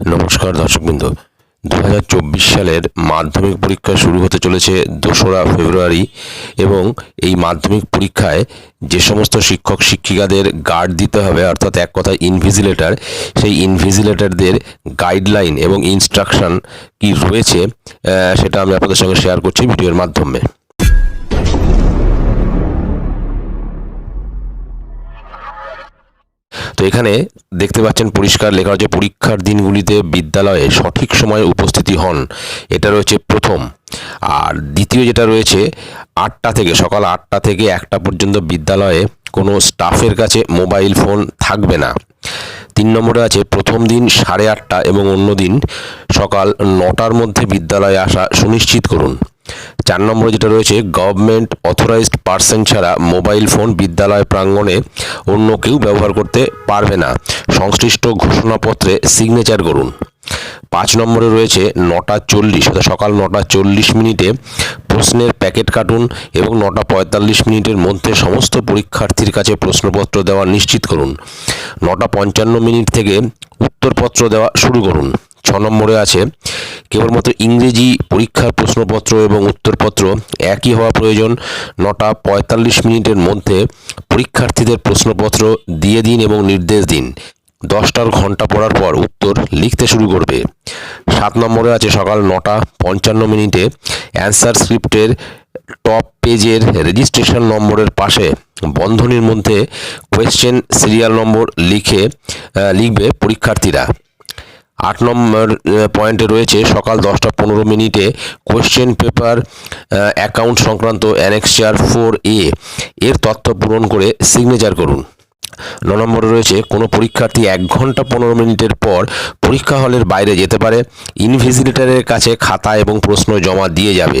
নমস্কার দর্শকবৃন্দ। দু হাজার চব্বিশ সালের মাধ্যমিক পরীক্ষা শুরু হতে চলেছে দোসরা ফেব্রুয়ারি এবং এই মাধ্যমিক পরীক্ষায় যে সমস্ত শিক্ষক, শিক্ষিকাদের গার্ড দিতে হবে, অর্থাৎ এক কথায় ইনভিজিলেটার সেই ইনভিজিলেটরদের গাইডলাইন এবং ইনস্ট্রাকশন কি রয়েছে সেটা আমি আপনাদের সঙ্গে শেয়ার করছি ভিডিওর মাধ্যমে। তো এখানে দেখতে পাচ্ছেন পরিষ্কার লেখা হচ্ছে পরীক্ষার দিনগুলিতে বিদ্যালয়ে সঠিক সময়ে উপস্থিতি হন। এটা রয়েছে প্রথম। আর দ্বিতীয় যেটা রয়েছে, আটটা থেকে, সকাল আটটা থেকে একটা পর্যন্ত বিদ্যালয়ে কোনো স্টাফের কাছে মোবাইল ফোন থাকবে না। তিন নম্বরে আছে, প্রথম দিন সাড়ে আটটা এবং অন্য দিন সকাল নটার মধ্যে বিদ্যালয়ে আসা সুনিশ্চিত করুন। চার নম্বরে যেটা রয়েছে গভর্নমেন্ট অথরাইজড পার্সন ছাড়া মোবাইল ফোন বিদ্যালয় প্রাঙ্গণে অন্য কেউ ব্যবহার করতে পারবে না। সংশ্লিষ্ট ঘোষণাপত্রে সিগনেচার করুন। পাঁচ নম্বরে রয়েছে, নটা চল্লিশ, অর্থাৎ সকাল নটা চল্লিশ মিনিটে প্রশ্নের প্যাকেট কাটুন এবং নটা পঁয়তাল্লিশ মিনিটের মধ্যে সমস্ত পরীক্ষার্থীর কাছে প্রশ্নপত্র দেওয়া নিশ্চিত করুন। নটা পঞ্চান্ন মিনিট থেকে উত্তরপত্র দেওয়া শুরু করুন। ছ নম্বরে আছে, কেবলমাত্র ইংরেজি পরীক্ষার প্রশ্নপত্র এবং উত্তরপত্র একই হওয়া প্রয়োজন। নটা পঁয়তাল্লিশ মিনিটের মধ্যে পরীক্ষার্থীদের প্রশ্নপত্র দিয়ে দিন এবং নির্দেশ দিন। দশটার ঘণ্টা পড়ার পর উত্তর লিখতে শুরু করবে। সাত নম্বরে আছে সকাল নটা পঞ্চান্ন মিনিটে অ্যান্সার স্ক্রিপ্টের টপ পেজের রেজিস্ট্রেশন নম্বরের পাশে বন্ধনীর মধ্যে কোয়েশ্চেন সিরিয়াল নম্বর লিখে লিখবে পরীক্ষার্থীরা। আট নম্বর পয়েন্টে রয়েছে সকাল দশটা পনেরো মিনিটে কোয়েশ্চেন পেপার অ্যাকাউন্ট সংক্রান্ত অ্যানেক্সচার ফোর এ এর তথ্য পূরণ করে সিগনেচার করুন। ন নম্বরে রয়েছে, কোনো পরীক্ষার্থী এক ঘণ্টা পনেরো মিনিটের পর পরীক্ষা হলের বাইরে যেতে পারে। ইনভিজিলেটরের কাছে খাতা এবং প্রশ্ন জমা দিয়ে যাবে।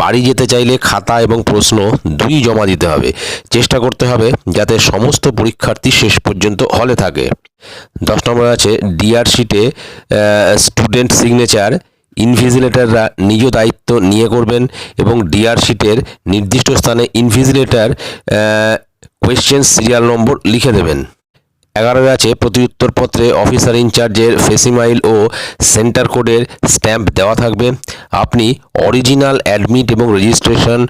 বাড়ি যেতে চাইলে খাতা এবং প্রশ্ন দুই জমা দিতে হবে। চেষ্টা করতে হবে যাতে সমস্ত পরীক্ষার্থী শেষ পর্যন্ত হলে থাকে। দশ নম্বরে আছে, ডিআর শিটে স্টুডেন্ট সিগনেচার, ইনভিজিলেটররা নিজ দায়িত্ব নিয়ে করবেন এবং ডিআর শিটের নির্দিষ্ট স্থানে ইনভিজিলেটর কোয়েশ্চেন সিরিয়াল নম্বর লিখে দেবেন। এগারোয় আছে প্রতি উত্তরপত্রে অফিসার ইনচার্জের ফেসিমাইল ও সেন্টার কোডের স্ট্যাম্প দেওয়া থাকবে। আপনি অরিজিনাল অ্যাডমিট এবং registration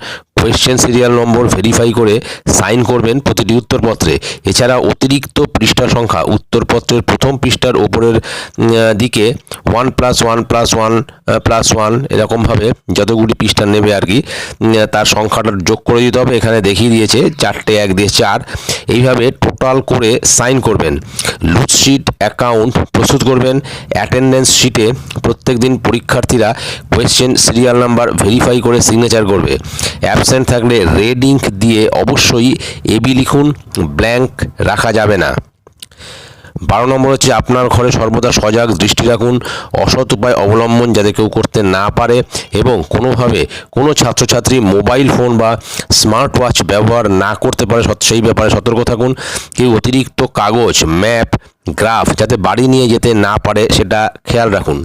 question serial number verify করে সাইন করবেন প্রতিটি উত্তরপত্রে। এছাড়া অতিরিক্ত পৃষ্ঠা সংখ্যা, উত্তরপত্রের প্রথম পৃষ্ঠার ওপরের দিকে one plus one plus one plus one এরকমভাবে যতগুলি পৃষ্ঠা নেবে আর কি তার সংখ্যাটা যোগ করে দিতে হবে। এখানে দেখিয়ে দিয়েছে, চারটে, এক দিয়ে চার। এইভাবে টোটাল করে সাইন করবেন। লুজ শিট অ্যাকাউন্ট প্রস্তুত করবেন। অ্যাটেন্ডেন্স শিটে প্রত্যেক দিন পরীক্ষার্থীরা কোয়েশ্চেন সিরিয়াল নাম্বার ভেরিফাই করে সিগনেচার করবে। অ্যাবসেন্ট থাকলে রেড ইঙ্ক দিয়ে অবশ্যই এবি লিখুন। ব্ল্যাঙ্ক রাখা যাবে না। বারো নম্বর হচ্ছে আপনার ঘরে সর্বদা সজাগ দৃষ্টি রাখুন, অসৎ উপায় অবলম্বন যাতে কেউ করতে না পারে এবং কোনোভাবে কোনো ছাত্রছাত্রী মোবাইল ফোন বা স্মার্ট ওয়াচ ব্যবহার না করতে পারে সেই ব্যাপারে সতর্ক থাকুন। কেউ অতিরিক্ত কাগজ, ম্যাপ, গ্রাফ যাতে বাড়ি নিয়ে যেতে না পারে, সেটা খেয়াল রাখুন।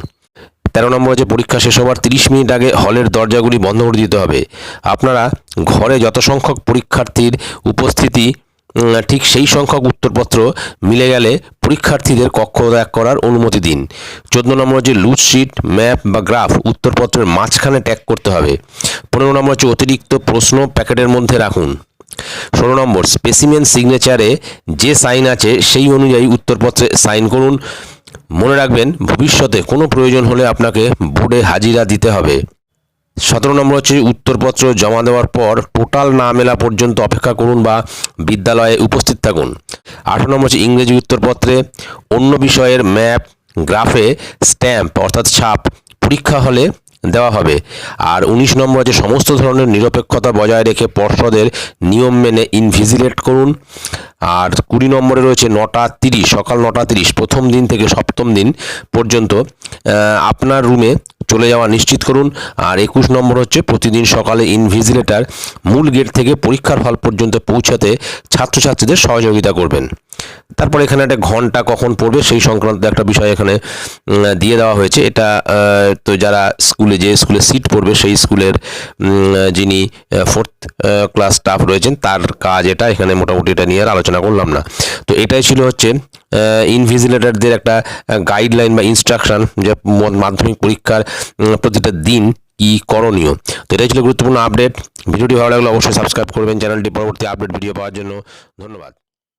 তেরো নম্বর হচ্ছে পরীক্ষা শেষ হওয়ার তিরিশ মিনিট আগে হলের দরজাগুলি বন্ধ করে দিতে হবে। আপনারা ঘরে যত সংখ্যক পরীক্ষার্থীর উপস্থিতি ঠিক সেই সংখ্যক উত্তরপত্র মিলে গেলে পরীক্ষার্থীদের কক্ষ ত্যাগ করার অনুমতি দিন। চোদ্দ নম্বর হচ্ছে লুজ শিট ম্যাপ বা গ্রাফ উত্তরপত্রের মাঝখানে ট্যাগ করতে হবে। পনেরো নম্বর হচ্ছে অতিরিক্ত প্রশ্ন প্যাকেটের মধ্যে রাখুন। ষোলো নম্বর স্পেসিমেন সিগনেচারে যে সাইন আছে সেই অনুযায়ী উত্তরপত্রে সাইন করুন। মনে রাখবেন, ভবিষ্যতে কোনো প্রয়োজন হলে আপনাকে বোর্ডে হাজিরা দিতে হবে। সতেরো নম্বর হচ্ছে উত্তরপত্র জমা দেওয়ার পর টোটাল না মেলা পর্যন্ত অপেক্ষা করুন বা বিদ্যালয়ে উপস্থিত থাকুন। আঠারো নম্বর হচ্ছে ইংরেজি উত্তরপত্রে অন্য বিষয়ের ম্যাপ, গ্রাফে স্ট্যাম্প অর্থাৎ ছাপ পরীক্ষা হলে দেওয়া হবে। আর উনিশ নম্বর হচ্ছে সমস্ত ধরনের নিরপেক্ষতা বজায় রেখে পর্ষদের নিয়ম মেনে ইনভিজিলেট করুন। আর কুড়ি নম্বরে রয়েছে নটা তিরিশ, সকাল নটা তিরিশ, প্রথম দিন থেকে সপ্তম দিন পর্যন্ত আপনার রুমে চলে যাওয়া নিশ্চিত করুন। আর একুশ নম্বর হচ্ছে প্রতিদিন সকালে ইনভিজিলেটার মূল গেট থেকে পরীক্ষার হল পর্যন্ত পৌঁছাতে ছাত্রছাত্রীদের সহযোগিতা করবেন। তারপর এখানে একটা ঘণ্টা কখন পড়বে সেই সংক্রান্ত একটা বিষয় এখানে দিয়ে দেওয়া হয়েছে। এটা তো যারা স্কুলে, যে স্কুলে সিট পড়বে সেই স্কুলের যিনি ফোর্থ ক্লাস স্টাফ রয়েছেন, তার কাজ এটা এখানে মোটামুটি এটা নিয়ে আর আলোচনা করলাম না। তো এটাই ছিল হচ্ছে ইনভিজিলেটরদের একটা গাইডলাইন বা ইনস্ট্রাকশন যে মাধ্যমিক পরীক্ষার প্রতিটা দিন কি করণীয়। তো এটাই ছিল গুরুত্বপূর্ণ আপডেট ভিডিওটি ভালো লাগলে অবশ্যই সাবস্ক্রাইব করবেন। চ্যানেলটি পরবর্তী আপডেট ভিডিও পাওয়ার জন্য ধন্যবাদ।